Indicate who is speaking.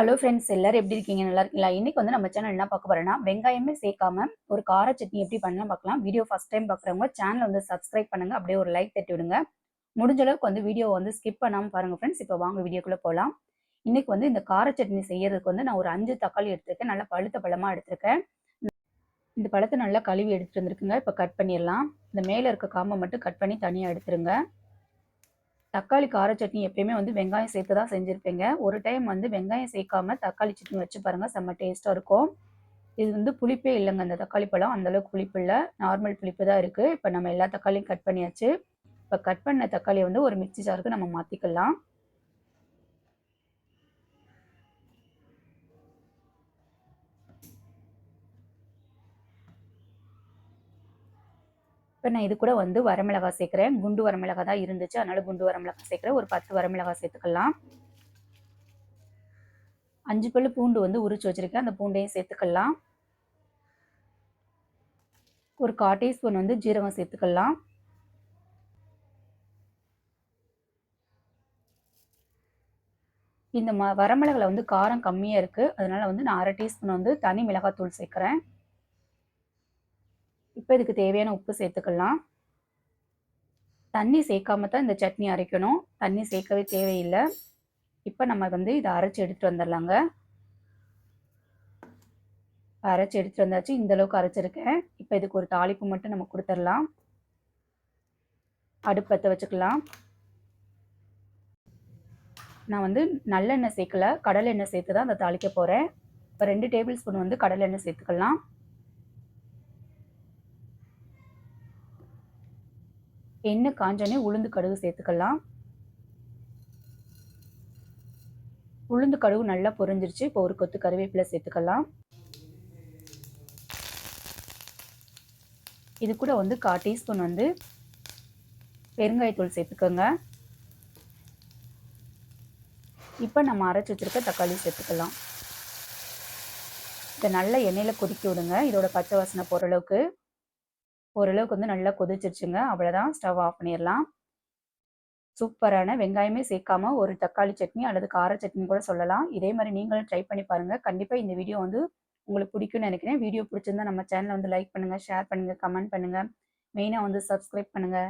Speaker 1: hello friends எல்லாரும் எப்படி இருக்கீங்க நல்லா இருக்கீங்களா இன்னைக்கு வந்து நம்ம சேனல் என்ன பார்க்க போறோம்னா வெங்காயமே சேர்க்காம ஒரு கார சட்னி எப்படி பண்ணலாம் பார்க்கலாம் வீடியோ ஃபர்ஸ்ட் டைம் பார்க்குறவங்க சேனல் வந்து சப்ஸ்கிரைப் பண்ணுங்க அப்படியே ஒரு லைக் தட்டி விடுங்க முடிஞ்ச அளவுக்கு வந்து வீடியோ வந்து ஸ்கிப் பண்ணாம பாருங்க ஃப்ரெண்ட்ஸ் இப்போ வாங்க வீடியோக்குள்ள போகலாம் இன்னைக்கு வந்து இந்த கார சட்னி செய்யறதுக்கு வந்து நான் ஒரு அஞ்சு தக்காளி எடுத்திருக்கேன் நல்லா பழுத்த பழமாக எடுத்திருக்கேன் இந்த பழத்தை நல்லா கழுவி எடுத்துட்டு வந்திருக்குங்க இப்போ கட் பண்ணிடலாம் இந்த மேலே இருக்க காம்பை மட்டும் கட் பண்ணி தனியாக எடுத்துருங்க தக்காளி கார சட்னி எப்பயுமே வந்து வெங்காயம் சேர்த்து தான் செஞ்சுருப்பேங்க ஒரு டைம் வந்து வெங்காயம் சேர்க்காம தக்காளி சட்னி வச்சு பாருங்கள் செம்ம டேஸ்ட்டாக இருக்கும் இது வந்து புளிப்பே இல்லைங்க அந்த தக்காளி பழம் அந்தளவுக்கு புளிப்பு இல்லை நார்மல் புளிப்பு தான் இருக்குது இப்போ நம்ம எல்லா தக்காளியும் கட் பண்ணியாச்சு இப்போ கட் பண்ண தக்காளியை வந்து ஒரு மிக்சி ஜாருக்கு நம்ம மாற்றிக்கலாம் இப்போ நான் இது கூட வந்து வரமிளகா சேர்க்குறேன் குண்டு வரமிளகா தான் இருந்துச்சு அதனால் குண்டு வரமிளகா சேர்க்குறேன் ஒரு பத்து வரமிளகா சேர்த்துக்கலாம் அஞ்சு பல்லு பூண்டு வந்து உரிச்சு வச்சுருக்கேன் அந்த பூண்டையும் சேர்த்துக்கலாம் ஒரு கா டீஸ்பூன் வந்து ஜீரகம் சேர்த்துக்கலாம் இந்த ம வரமிளகில் வந்து காரம் கம்மியாக இருக்குது அதனால் வந்து நான் அரை டீஸ்பூன் வந்து தனி மிளகாத்தூள் சேர்க்குறேன் இப்போ இதுக்கு தேவையான உப்பு சேர்த்துக்கலாம் தண்ணி சேர்க்காம தான் இந்த சட்னி அரைக்கணும் தண்ணி சேர்க்கவே தேவையில்லை இப்போ நம்ம வந்து இதை அரைச்சி எடுத்துகிட்டு வந்துடலாங்க அரைச்சி எடுத்துகிட்டு வந்தாச்சு இந்தளவுக்கு அரைச்சிருக்கேன் இப்போ இதுக்கு ஒரு தாளிப்பு மட்டும் நம்ம கொடுத்துடலாம் அடுப்பத்தை வச்சுக்கலாம் நான் வந்து நல்லெண்ணெய் சேர்க்கல கடலெண்ணெய் சேர்த்து தான் அதை தாளிக்க போகிறேன் இப்போ ரெண்டு டேபிள் ஸ்பூன் வந்து கடலெண்ணெய் சேர்த்துக்கலாம் எண்ணெய் காஞ்சோடனே உளுந்து கடுகு சேர்த்துக்கலாம் உளுந்து கடுகு நல்லா பொரிஞ்சிருச்சு இப்போ ஒரு கொத்து கருவேப்பிலை சேர்த்துக்கலாம் இது கூட வந்து கா டீஸ்பூன் வந்து பெருங்காயத்தூள் சேர்த்துக்கோங்க இப்போ நம்ம அரைச்சி வச்சுருக்க தக்காளி சேர்த்துக்கலாம் இதை நல்ல எண்ணெயில் கொதிக்க விடுங்க இதோட பச்சை வாசனை போகிற அளவுக்கு ஓரளவுக்கு வந்து நல்லா கொதிச்சிருச்சுங்க அவ்வளோதான் ஸ்டவ் ஆஃப் பண்ணிடலாம் சூப்பரான வெங்காயமே சேர்க்காம ஒரு தக்காளி சட்னி அல்லது கார சட்னி கூட சொல்லலாம் இதே மாதிரி நீங்களும் ட்ரை பண்ணி பாருங்கள் கண்டிப்பாக இந்த வீடியோ வந்து உங்களுக்கு பிடிக்கும்னு நினைக்கிறேன் வீடியோ பிடிச்சிருந்தா நம்ம சேனலை வந்து லைக் பண்ணுங்கள் ஷேர் பண்ணுங்கள் கமெண்ட் பண்ணுங்கள் மெயினாக வந்து சப்ஸ்கிரைப் பண்ணுங்கள்